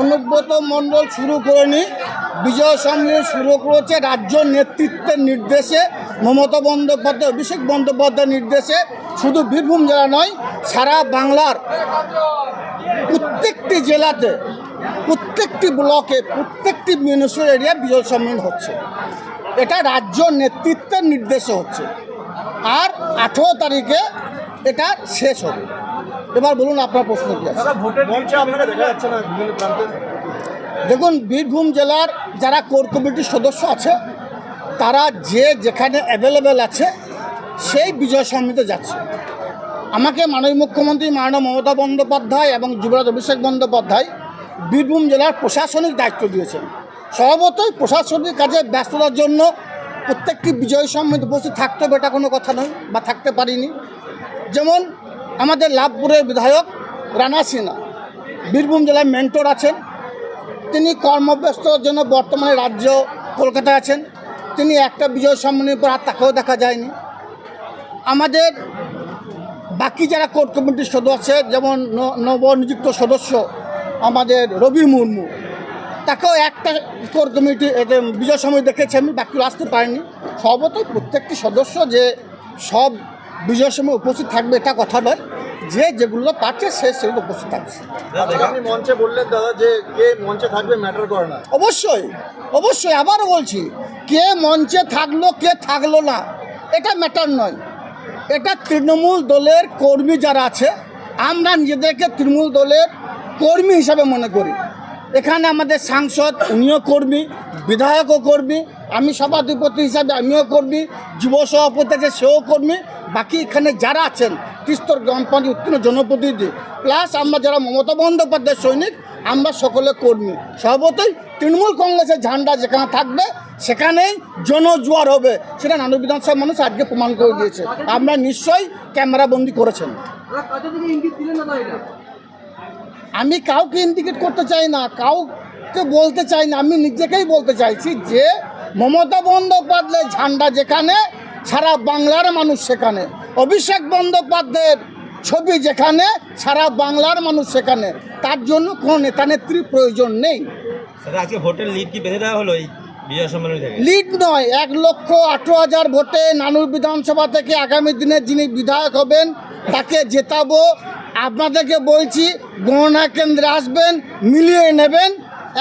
অনুব্রত মণ্ডল শুরু করেনি বিজয় সম্মেলন শুরু করেছে রাজ্য নেতৃত্বের নির্দেশে। মমতা বন্দ্যোপাধ্যায়, অভিষেক বন্দ্যোপাধ্যায়ের নির্দেশে। শুধু বীরভূম জেলা নয়, সারা বাংলার প্রত্যেকটি জেলাতে, প্রত্যেকটি ব্লকে, প্রত্যেকটি মিউনিসিপ্যাল এরিয়া বিজয় সম্মেলন হচ্ছে। এটা রাজ্য নেতৃত্বের নির্দেশে হচ্ছে। আর আঠেরো তারিখে এটা শেষ হবে। এবার বলুন আপনার প্রশ্ন কি আছে? দেখুন বীরভূম জেলার যারা কোর কমিটির সদস্য আছে তারা যে যেখানে অ্যাভেলেবেল আছে সেই বিজয় সমিতিতে যাচ্ছে। আমাকে মাননীয় মুখ্যমন্ত্রী মাননীয় মমতা বন্দ্যোপাধ্যায় এবং যুবরাজ অভিষেক বন্দ্যোপাধ্যায় বীরভূম জেলার প্রশাসনিক দায়িত্ব দিয়েছেন। স্বভাবতই প্রশাসনিক কাজে ব্যস্ততার জন্য প্রত্যেকটি বিজয় সমিতি উপস্থিত থাকতে হবে এটা কোনো কথা নয় বা থাকতে পারিনি। যেমন আমাদের লাভপুরের বিধায়ক রানা সিনহা। বীরভূম জেলায় মেন্টর আছেন। তিনি কর্মব্যস্ততার জন্য বর্তমানে রাজ্য কলকাতায় আছেন। তিনি একটা বিজয় সম্মানের পর আর তাকেও দেখা যায়নি। আমাদের বাকি যারা কোর কমিটির সদস্য আছে, যেমন নবনিযুক্ত সদস্য আমাদের রবি মুর্মু, তাকেও একটা কোর কমিটি বিজয় সময় দেখেছি আমি বাকিগুলো আসতে পারিনি। সর্বতই প্রত্যেকটি সদস্য যে সব বিজয় সময় উপস্থিত থাকবে এটা কথা নয়। যে যেগুলো পাচ্ছে সে সেগুলো উপস্থিত থাকছে আপনি মঞ্চে বললেন দাদা যে কে মঞ্চে থাকবে ম্যাটার করে না। অবশ্যই অবশ্যই আবারও বলছি কে মঞ্চে থাকল কে থাকল না এটা ম্যাটার নয়। এটা তৃণমূল দলের কর্মী যারা আছে আমরা নিজেদেরকে তৃণমূল দলের কর্মী হিসাবে মনে করি। এখানে আমাদের সাংসদ, উনিও কর্মী, বিধায়কও কর্মী, আমি সভাধিপতি হিসাবে আমিও কর্মী, যুব সভাপতি আছে, সেও কর্মী, বাকি এখানে যারা আছেন, তিস্তর গ্রাম পঞ্চায়েত উত্তীর্ণ জনপ্রতিনিধি, প্লাস আমরা যারা মমতা বন্দ্যোপাধ্যায় সৈনিক, আমরা সকলে কর্মী। সর্বতই তৃণমূল কংগ্রেসের ঝান্ডা যেখানে থাকবে, সেখানেই জনজোয়ার হবে, সেটা নানু বিধানসভা মানুষ আজকে প্রমাণ করে দিয়েছে। আমরা নিশ্চয়ই ক্যামেরাবন্দি করেছেন। আমি কাউকে ইন্ডিকেট করতে চাই না কাউকে বলতে চাই না আমি নিজেকেই বলতে চাইছি যে মমতা বন্দ্যোপাধ্যায়ের ঝান্ডা যেখানে সারা বাংলার মানুষ সেখানে। অভিষেক বন্দ্যোপাধ্যায়ের ছবি যেখানে সারা বাংলার মানুষ সেখানে। তার জন্য কোনো নেতা নেত্রীর প্রয়োজন নেই। আজকে ভোটের লিড কি বেঁধে দেওয়া হলো লিড নয় এক লক্ষ আঠেরো হাজার ভোটে নানুর বিধানসভা থেকে আগামী দিনে যিনি বিধায়ক হবেন তাকে জেতাবো। আপনাদেরকে বলছি গণনা কেন্দ্রে আসবেন মিলিয়ে নেবেন।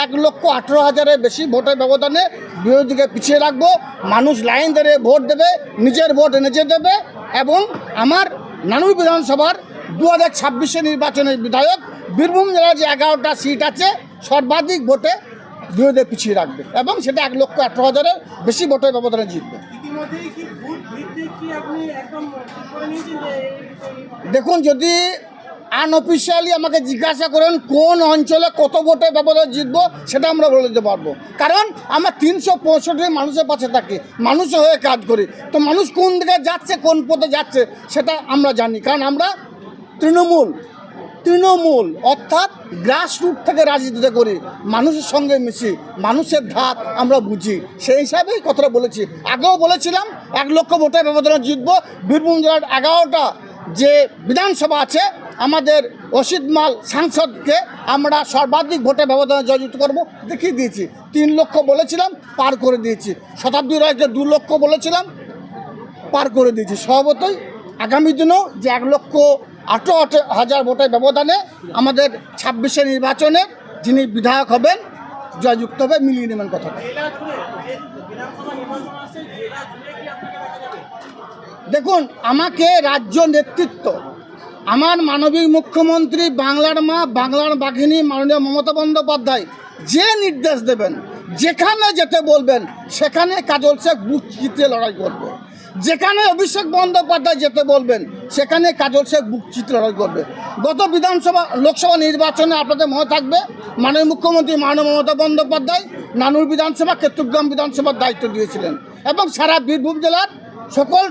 এক লক্ষ আঠেরো হাজারের বেশি ভোটের ব্যবধানে বিরোধীকে পিছিয়ে রাখব। মানুষ লাইন ধরে ভোট দেবে নিজের ভোট নিজে দেবে এবং আমার নানুর বিধানসভার দু হাজার ছাব্বিশে নির্বাচনের বিধায়ক বীরভূম জেলার যে এগারোটা সিট আছে সর্বাধিক ভোটে বিরোধী পিছিয়ে রাখবে এবং সেটা এক লক্ষ আঠেরো হাজারের বেশি ভোটের ব্যবধানে জিতবে। দেখুন যদি আনঅফিসিয়ালি আমাকে জিজ্ঞাসা করেন কোন অঞ্চলে কত ভোটে ব্যবধানে জিতবো, সেটা আমরা বলে দিতে পারব। কারণ আমরা তিনশো পঁয়ষট্টি মানুষের পাশে থাকি মানুষের হয়ে কাজ করি। তো মানুষ কোন দিকে যাচ্ছে, কোন পথে যাচ্ছে, সেটা আমরা জানি। কারণ আমরা তৃণমূল তৃণমূল অর্থাৎ গ্রাসরুট থেকে রাজনীতিতে করি। মানুষের সঙ্গে মিশি, মানুষের ধাত আমরা বুঝি। সেই হিসাবেই কথাটা বলেছি। আগেও বলেছিলাম, এক লক্ষ ভোটের ব্যবধানে জিতবো। বীরভূম জেলার এগারোটা যে বিধানসভা আছে আমাদের অসিত মাল সাংসদকে আমরা সর্বাধিক ভোটের ব্যবধানে জয়যুক্ত করব। দেখিয়ে দিয়েছি। তিন লক্ষ বলেছিলাম, পার করে দিয়েছি। শতাব্দী রায়কে দু লক্ষ বলেছিলাম, পার করে দিয়েছি। স্বভাবতই আগামী দিনেও যে এক লক্ষ আঠেরো হাজার ভোটের ব্যবধানে আমাদের ছাব্বিশে নির্বাচনে যিনি বিধায়ক হবেন, জয়যুক্ত হবে মিলিয়ে নেবেন কথাটা। দেখুন, আমাকে রাজ্য নেতৃত্ব আমার মানবিক মুখ্যমন্ত্রী, বাংলার মা, বাংলার বাঘিনী, মাননীয় মমতা বন্দ্যোপাধ্যায়, যে নির্দেশ দেবেন, যেখানে যেতে বলবেন, সেখানে কাজল শেখ বুক চিতে লড়াই করবে। যেখানে অভিষেক বন্দ্যোপাধ্যায় যেতে বলবেন, সেখানে কাজল শেখ বুক চিতে লড়াই করবে। গত বিধানসভা, লোকসভা নির্বাচনে আপনাদের মনে থাকবে, মাননীয় মুখ্যমন্ত্রী, মাননীয় মমতা বন্দ্যোপাধ্যায় নানুর বিধানসভা কেতুগ্রাম বিধানসভার দায়িত্ব দিয়েছিলেন। এবং সারা বীরভূম জেলার সকল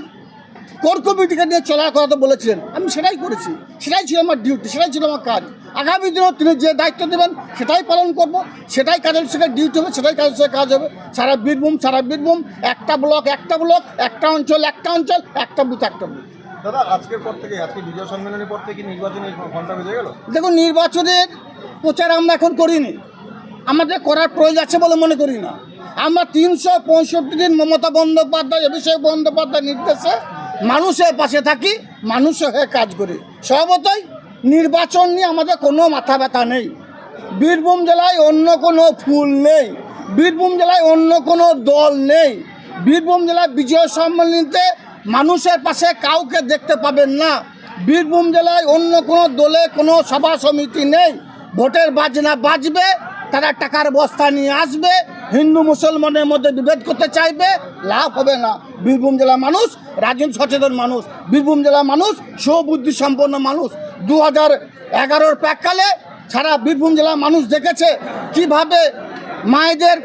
কোর কমিটিকে নিয়ে চলার কথা তো বলেছিলেন। আমি সেটাই করেছি। সেটাই ছিল আমার ডিউটি সেটাই ছিল আমার কাজ। আগামী দিনেও তিনি যে দায়িত্ব দেবেন সেটাই পালন করব। সেটাই কাজল শেখের ডিউটি হবে সেটাই কাজল শেখের কাজ হবে। সারা বীরভূম সারা বীরভূম একটা ব্লক একটা ব্লক একটা অঞ্চল একটা অঞ্চল একটা বুথ একটা বুথ দাদা আজকের পর থেকে আজকে বিজয় সম্মেলনের পর থেকে নির্বাচনের ঘণ্টা বেজে গেল? দেখুন নির্বাচনের প্রচার আমরা এখন করিনি। আমাদের করার প্রয়োজন আছে বলে মনে করি না। আমরা তিনশো পঁয়ষট্টি দিন মমতা বন্দ্যোপাধ্যায় অভিষেক বন্দ্যোপাধ্যায় নির্দেশে মানুষের পাশে থাকি মানুষের হয়ে কাজ করি। স্বভাবতই নির্বাচন নিয়ে আমাদের কোনো মাথা ব্যথা নেই। বীরভূম জেলায় অন্য কোনো ফুল নেই। বীরভূম জেলায় অন্য কোনো দল নেই। বীরভূম জেলায় বিজয় সম্মেলনীতে মানুষের পাশে কাউকে দেখতে পাবেন না। বীরভূম জেলায় অন্য কোনো দলে কোনো সভা সমিতি নেই। ভোটের বাজনা বাজবে, তারা টাকার বস্তা নিয়ে আসবে হিন্দু মুসলমানের মধ্যে বিভেদ করতে চাইবে, লাভ হবে না। বীরভূম জেলার মানুষ রাজনীতি সচেতন মানুষ। বীরভূম জেলার মানুষ সুবুদ্ধি সম্পন্ন মানুষ। দু হাজার এগারোর প্রাককালে সারা বীরভূম জেলার মানুষ দেখেছে কীভাবে মায়েদের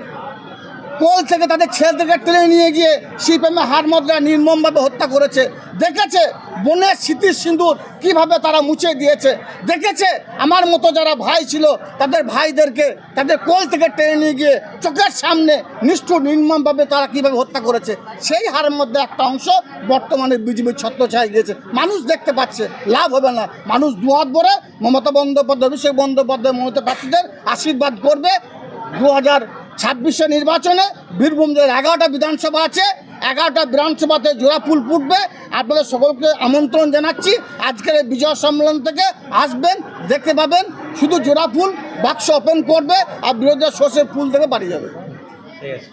কোল থেকে তাদের ছেলে থেকে টেনে নিয়ে গিয়ে সিপিএমে হার মদ্রা নির্মমভাবে হত্যা করেছে। দেখেছে বনের স্মৃতির সিঁদুর কীভাবে তারা মুছে দিয়েছে। দেখেছে আমার মতো যারা ভাই ছিল, তাদের ভাইদেরকে তাদের কোল থেকে টেনে নিয়ে গিয়ে চোখের সামনে নিষ্ঠুর নির্মমভাবে তারা কীভাবে হত্যা করেছে, সেই হারের মধ্যে একটা অংশ বর্তমানে বিজেপির ছত্র ছাই গিয়েছে। মানুষ দেখতে পাচ্ছে, লাভ হবে না। মানুষ দুহাত ভরে মমতা বন্দ্যোপাধ্যায়, অভিষেক বন্দ্যোপাধ্যায় মমতা প্রার্থীদের আশীর্বাদ করবে। দু হাজার ছাব্বিশে নির্বাচনে বীরভূম জেলার এগারোটা বিধানসভা আছে, এগারোটা বিধানসভাতে জোড়া ফুল ফুটবে। আপনাদের সকলকে আমন্ত্রণ জানাচ্ছি। আজকের এই বিজয় সম্মেলন থেকে আসবেন, দেখতে পাবেন, শুধু জোড়া ফুল, বাক্স ওপেন করবে আর বিরোধীরা সর্ষের ফুল থেকে বাড়ি যাবে। ঠিক আছে।